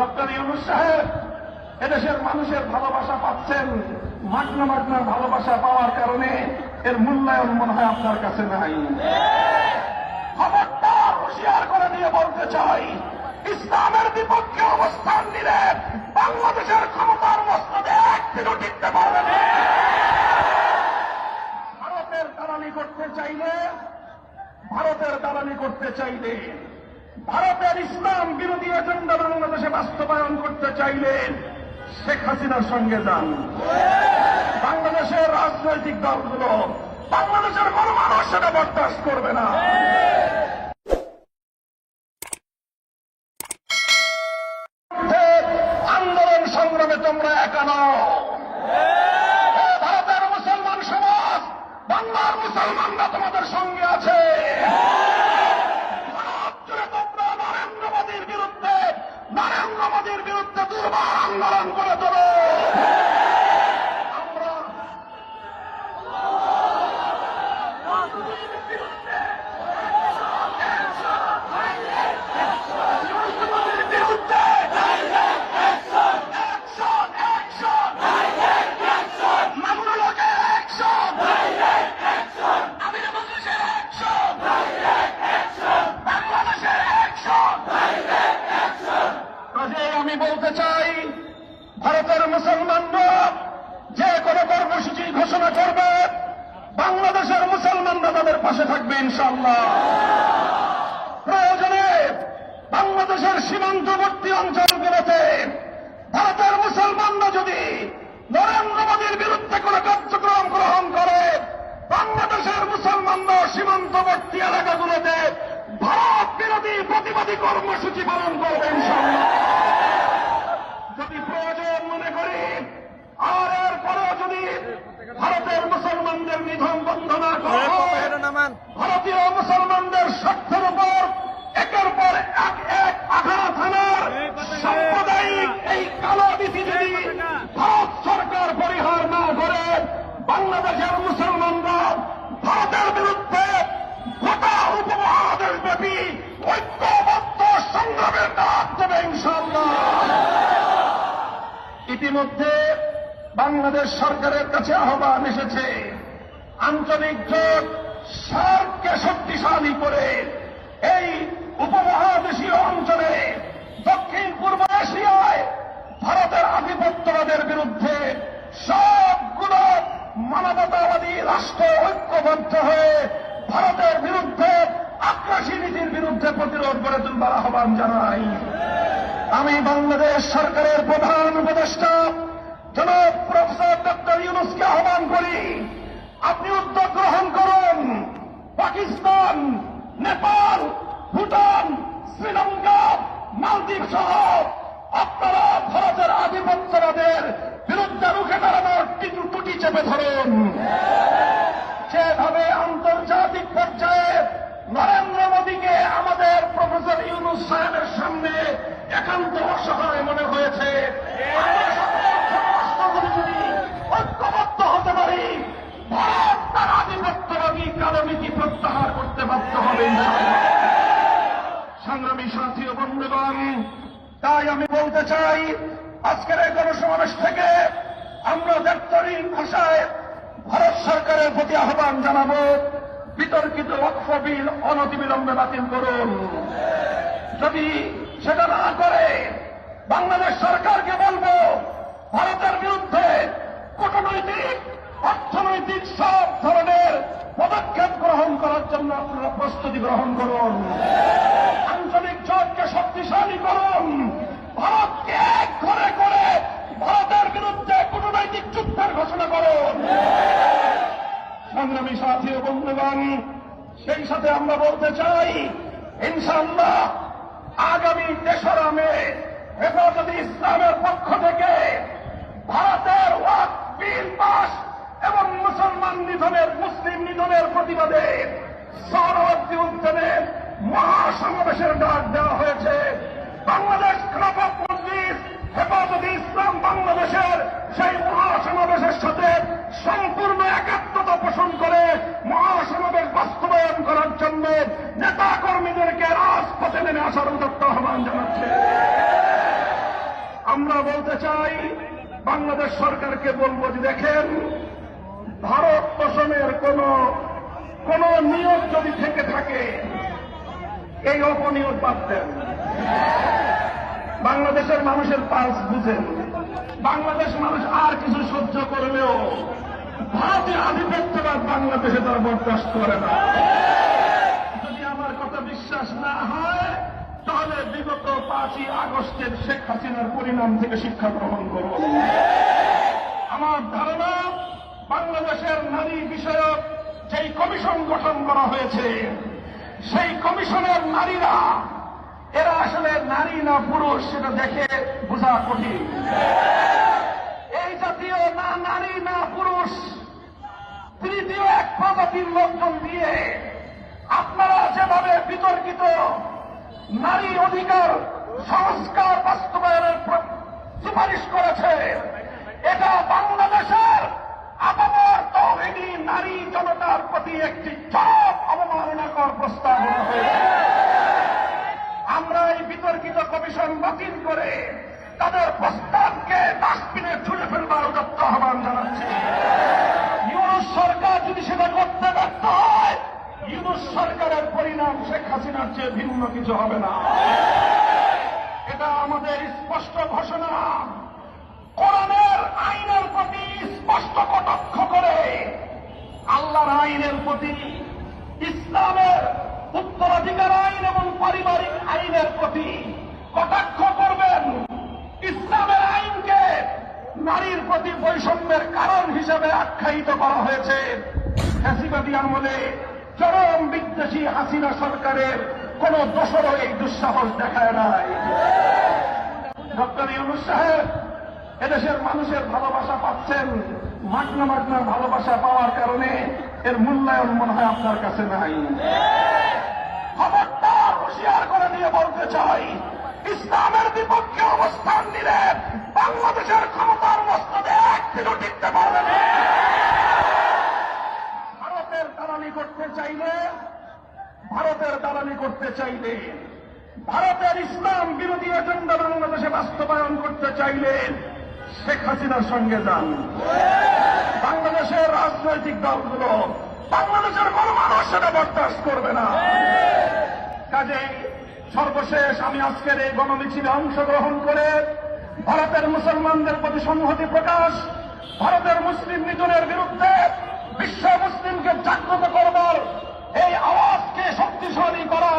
Doctor Yunus সাহেব, এদেশের মানুষের ভালোবাসা পাচ্ছেন। মাগনা মাগনা ভালোবাসা পাওয়ার কারণে এর মূল্যায়ন মনে হয় আপনার কাছে নাই। খবরদার হুঁশিয়ার করে দিয়ে বলতে চাই, ইসলামের বিপক্ষে অবস্থান নিলে বাংলাদেশের ক্ষমতার মস্তদে একদিনও টিকতে পারবে ভারতের দালালি করতে চাইলে, ভারতের দালালি করতে চাইলে ভারতের ইসলাম বিরোধী এজেন্ডা বাংলাদেশে বাস্তবায়ন করতে চাইলে শেখ হাসিনার সঙ্গে যান। বাংলাদেশের রাজনৈতিক দলগুলো বাংলাদেশের কোন মানুষ সেটা বরদাস্ত করবে না। আন্দোলন সংগ্রামে তোমরা একা নও। ভারতের মুসলমান সমাজ, বাংলার মুসলমানরা তোমাদের সঙ্গে আছে। বিরুদ্ধে দুর্বার আন্দোলন করে তোলো আমরা মোদীর বিরুদ্ধে অ্যাকশন অ্যাকশন মামুনুলকে অ্যাকশন আমির মজলিসের অ্যাকশন বাংলাদেশের অ্যাকশন কাজে আমি বলতে চাই, ভারতের মুসলমানরা যে কোনো কর্মসূচি ঘোষণা করবে, বাংলাদেশের মুসলমানরা তাদের পাশে থাকবে ইনশাল্লাহ প্রয়োজনে বাংলাদেশের সীমান্তবর্তী অঞ্চলগুলোতে ভারতের মুসলমানরা যদি নরেন্দ্র মোদীর বিরুদ্ধে কোনো কার্যক্রম গ্রহণ করে, বাংলাদেশের মুসলমানরা সীমান্তবর্তী এলাকাগুলোতে ভারত বিরোধী প্রতিবাদী কর্মসূচি পালন করবে ইনশাল্লাহ যদি প্রয়োজন মনে করি আর এরপরেও যদি ভারতের মুসলমানদের নিধন বন্ধ না করা হয়, ভারতীয় মুসলমানদের স্বার্থের উপর একের পর এক এক আখাড়া থানার সাম্প্রদায়িক এই কালো নীতি যদি ভারত সরকার পরিহার না করে বাংলাদেশের মুসলমানরা ভারতের বিরুদ্ধে গোটা উপমহাদেশ ব্যাপী ঐক্যবদ্ধ সংগ্রামের ডাক দেবে ইনশাল্লাহ ইতিমধ্যে বাংলাদেশ সরকারের কাছে আহ্বান এসেছে। আঞ্চলিক জোট সার্ককে শক্তিশালী করে এই উপমহাদেশীয় অঞ্চলে দক্ষিণ পূর্ব এশিয়ায় ভারতের আধিপত্যবাদের বিরুদ্ধে সবগুলো মানবতাবাদী রাষ্ট্র ঐক্যবদ্ধ হয়ে ভারতের বিরুদ্ধে আগ্রাসী নীতির বিরুদ্ধে প্রতিরোধ গড়ে তুলবার আহ্বান জানাই। আমি বাংলাদেশ সরকারের প্রধান উপদেষ্টা। জনাব প্রফেসর ডক্টর ইউনুসকে আহ্বান করি, আপনি উদ্যোগ গ্রহণ করুন। পাকিস্তান, নেপাল, ভুটান, শ্রীলঙ্কা, মালদ্বীপ সহ আপনারা ভারতের আধিপত্যবাদের বিরুদ্ধে রুখে দাঁড়ানোর টিটু চেপে ধরুন। যেভাবে আন্তর্জাতিক পর্যায়ে নরেন্দ্র মোদীকে আমাদের প্রফেসর ইউনুস সাহেবের সামনে একান্ত অসহায় মনে হয়েছে। ঐক্যবদ্ধ হতে পারি। ভারত তার আধিপত্যবাদী কালো নীতি প্রত্যাহার করতে বাধ্য হবে। সংগ্রামী সাথী ও বন্ধুগণ, তাই আমি বলতে চাই, আজকের এই গণসমাবেশ থেকে আমরা ব্যক্তহীন ভাষায় ভারত সরকারের প্রতি আহ্বান জানাব, বিতর্কিত ওয়াকফ বিল অনতিবিলম্বে বাতিল করুন। যদি সেটা না করে বাংলাদেশ সরকারকে বলব, ভারতের বিরুদ্ধে কূটনৈতিক, অর্থনৈতিক সব ধরনের পদক্ষেপ গ্রহণ করার জন্য আপনারা প্রস্তুতি গ্রহণ করুন। আঞ্চলিক জোটকে শক্তিশালী করুন। ভারতকে এক ঘরে করে ভারতের বিরুদ্ধে কূটনৈতিক যুদ্ধের ঘোষণা করুন। সংগ্রামী সাথী ও বন্ধুগণ, সেই সাথে আমরা বলতে চাই, ইনশাআল্লাহ আগামী তেসরা মে হেফাজতে ইসলামের পক্ষ থেকে ভারতের ওয়াক বিল পাস এবং মুসলমান নিধনের মুসলিম নিধনের প্রতিবাদে সরবর্তী উদ্যানে মহাসমাবেশের ডাক দেওয়া হয়েছে বাংলাদেশ খেলাফত মজলিস হেফাজতে ইসলাম বাংলাদেশের সেই মহাসমাবেশের সাথে সম্পূর্ণ একাত্মতা পোষণ করে মহাসমাবেশ বাস্তবায়ন করার জন্য নেতা কর্মীদেরকে রাজপথে নেমে আসার উদ্যত্ত আহ্বান জানাচ্ছে। আমরা বলতে চাই, বাংলাদেশ সরকারকে বলব যে দেখেন, ভারত পোষণের কোন কোন নিয়োগ যদি থেকে থাকে, এই অপনিয়োগ বাদ দেন। বাংলাদেশের মানুষের পালস বুঝেন। বাংলাদেশ মানুষ আর কিছু সহ্য করলেও ভারতের আধিপত্যবাদ বাংলাদেশে তারা বরদাস্ত করে না। যদি আমার কথা বিশ্বাস না হয় তাহলে বিগত পাঁচই আগস্টের শেখ হাসিনার পরিণাম থেকে শিক্ষা গ্রহণ করব আমার ধারণা, বাংলাদেশের নারী বিষয়ক যেই কমিশন গঠন করা হয়েছে, সেই কমিশনের নারীরা, এরা আসলে নারী না পুরুষ সেটা দেখে বোঝা কঠিন। এই জাতীয় না নারী না পুরুষ, তৃতীয় এক প্রজাতির লোকজন দিয়ে আপনারা যেভাবে বিতর্কিত নারী অধিকার, সংস্কার বাস্তবায়নের সুপারিশ করেছে। এটা বাংলাদেশের আপামর তহিনী নারী জনতার প্রতি একটি চরম অবমাননাকর প্রস্তাবনা হয়েছে। আমরা এই বিতর্কিত কমিশন বাতিল করে সরকারের পরিণাম শেখ হাসিনার চেয়ে ভিন্ন কিছু হবে না। এটা আমাদের স্পষ্ট ঘোষণা। কোরআনের আইনের প্রতি স্পষ্ট কটাক্ষ করে আল্লাহর আইনের প্রতি, ইসলামের উত্তরাধিকার আইন এবং পারিবারিক আইনের প্রতি কটাক্ষ করবেন। ইসলামের আইনকে নারীর প্রতি বৈষম্যের কারণ হিসেবে আখ্যায়িত করা হয়েছে। ফ্যাসিবাদী আমলে চরম বিদ্বেষী হাসিনা সরকারের কোন দোষরও এই দুঃসাহস দেখায় নাই। ডক্টর ইউনুস সাহেব, এদেশের মানুষের ভালোবাসা পাচ্ছেন। মাগনা মাগনা ভালোবাসা পাওয়ার কারণে এর মূল্যায়ন মনে হয় আপনার কাছে নাই। খবরদার হুঁশিয়ার করে নিয়ে বলতে চাই, ইসলামের বিপক্ষে অবস্থান নিলে বাংলাদেশের ক্ষমতার মস্তদে একদিনও টিকতে পারবে না ভারতের দালালি করতে চাইলে ভারতের দালালি করতে চাইলে, ভারতের ইসলাম বিরোধী এজেন্ডা বাংলাদেশে বাস্তবায়ন করতে চাইলে শেখ হাসিনার সঙ্গে যান। বাংলাদেশের রাজনৈতিক দলগুলো বাংলাদেশের কোন মানুষ সেটা বরদাস্ত করবে না। কাজেই সর্বশেষ আমি আজকের এই গণমিছিলে অংশগ্রহণ করে ভারতের মুসলমানদের প্রতি সংহতি প্রকাশ, ভারতের মুসলিম নিধনের বিরুদ্ধে বিশ্ব মুসলিমকে জাগ্রত করবার এই আওয়াজকে শক্তিশালী করা।